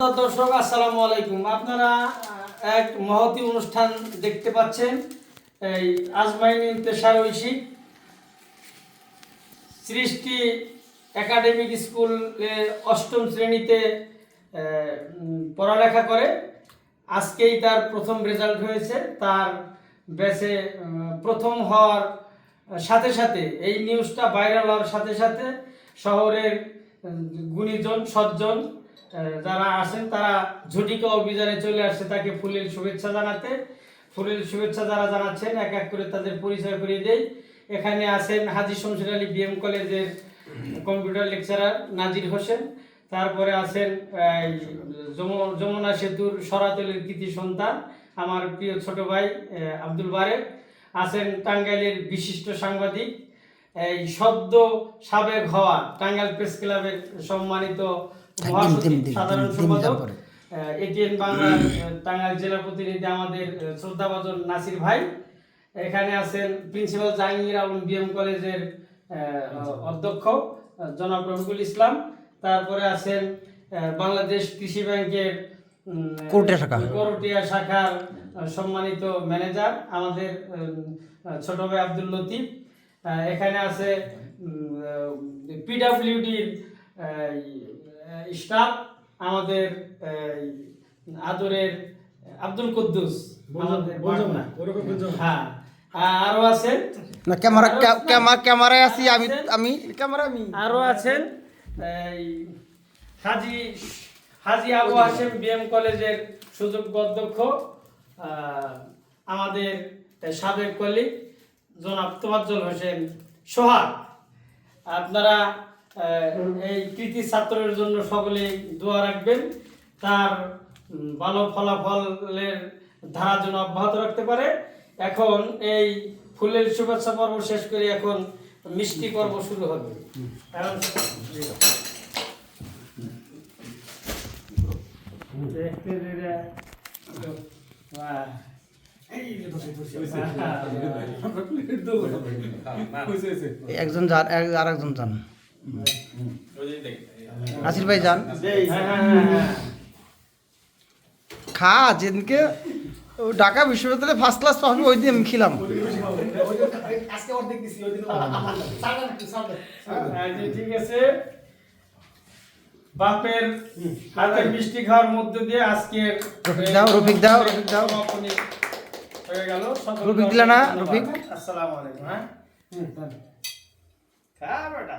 দর্শক, আসসালামু আলাইকুম। আপনারা এক মহতি অনুষ্ঠান দেখতে পাচ্ছেন। এই আজমাইন ইন্তেশার ঐশী সৃষ্টি একাডেমিক স্কুলে অষ্টম শ্রেণীতে পড়ালেখা করে। আজকেই তার প্রথম রেজাল্ট হয়েছে। তার ব্যাচে প্রথম হওয়ার সাথে সাথে, এই নিউজটা ভাইরাল হওয়ার সাথে সাথে শহরের গুণীজন, সজ্জন যারা আছেন, তারা ঝুটিকা অভিযানে চলে আসছে তাকে ফুলের শুভেচ্ছা জানাতে। ফুলের শুভেচ্ছা যারা জানাচ্ছেন, এক এক করে তাদের পরিচয় করিয়ে দেয় এখানে আছেন হাজি শমশের আলী বিএম কলেজের কম্পিউটার লেকচারার নাজির হোসেন। তারপরে আছেন যমুনা সেতুর সরাতলের কৃতি সন্তান, আমার প্রিয় ছোট ভাই আব্দুল বারেক। আছেন টাঙ্গাইলের বিশিষ্ট সাংবাদিক, এই সদ্য সাবেক হওয়া টাঙ্গাইল প্রেস ক্লাবের সম্মানিত সাধারণ সম্পাদক এটিএন বাংলার টাঙ্গাইল জেলা প্রতিনিধি আমাদের শ্রদ্ধাভাজন নাসির ভাই। এখানে আছেন প্রিন্সিপাল জাহাঙ্গীর আলম বিএম কলেজের অধ্যক্ষ জনাব রফিকুল ইসলাম। তারপরে আছেন বাংলাদেশ কৃষি ব্যাংকের। করটিয়া শাখার সম্মানিত ম্যানেজার আমাদের ছোট ভাই আব্দুল লতিফ। এখানে আছে পিডাব্লিউডির স্টাফ আমাদের আদরের আব্দুল কুদ্দুস। হ্যাঁ। আরও আছেন? না ক্যামেরা ক্যামেরা ক্যামেরায় আছি আমি আমি ক্যামেরা আমি। আরও আছেন? এই হাজি হাজি আবু হাসেম বিএম কলেজের সুযোগ্য অধ্যক্ষ আমাদের সাবেক কলিগ জনাব তোয়াজ্জল হোসেন সোহাগ। আপনারা এই কৃতি ছাত্রের জন্য সকলেই দোয়া রাখবেন। তার ভালো ফলাফলের ধারা যেন অব্যাহত রাখতে পারে। এখন এই ফুলের শুভেচ্ছা পর্ব শেষ করে এখন মিষ্টি পর্ব শুরু হবে। দিলে বাহ। একজন যান আর একজন যান। নাসির ভাই যান হ্যাঁ, হ্যাঁ, হ্যাঁ, হ্যাঁ। খা যেদিনকে ও ঢাকা বিশ্ববিদ্যালয়ে ফার্স্ট ক্লাস পাবি ওই দিন আমি খিলাম আচ্ছা, ঠিক আছে বাপের হাতের মিষ্টি খাওয়ার মধ্য দিয়ে রফিক দাও, রফিক দাও, রফিক দাও। হয়ে গেল রফিক দিলা না। রফিক? আসসালামু আলাইকুম হ্যাঁ হুম, খা বেটা